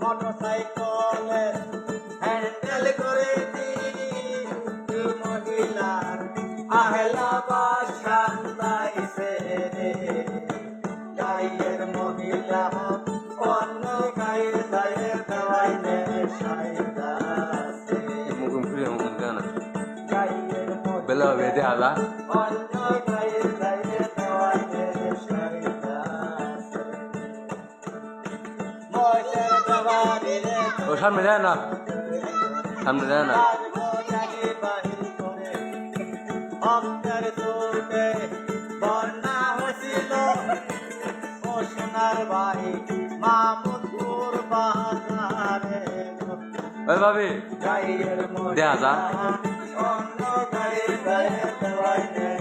মোটরসাইকেলের হ্যান্ডেল করে দিই মহিলার আহলা বাসান দাইছে রে গাইয়ের মহিলা, অন্য গাইয়ের দায়ের দেওয়াই নেশায়। পেলেও বেদে আলা। ও সামনে যায় না। সামনে যায় না। ভাবি দেখা যা। Daya Daya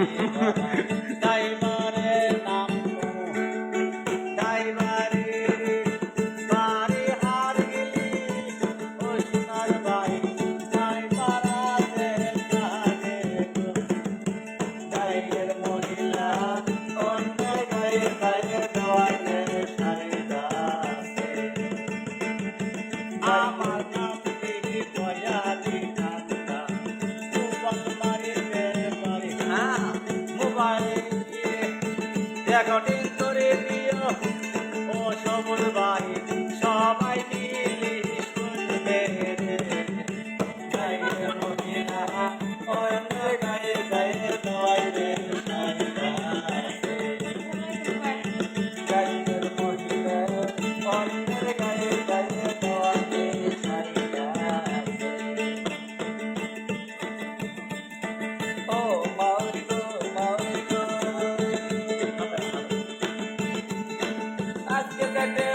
Je suis désolé. এগারোটি করে দিও। ও সবল সবাই মিলে আজকে পেটে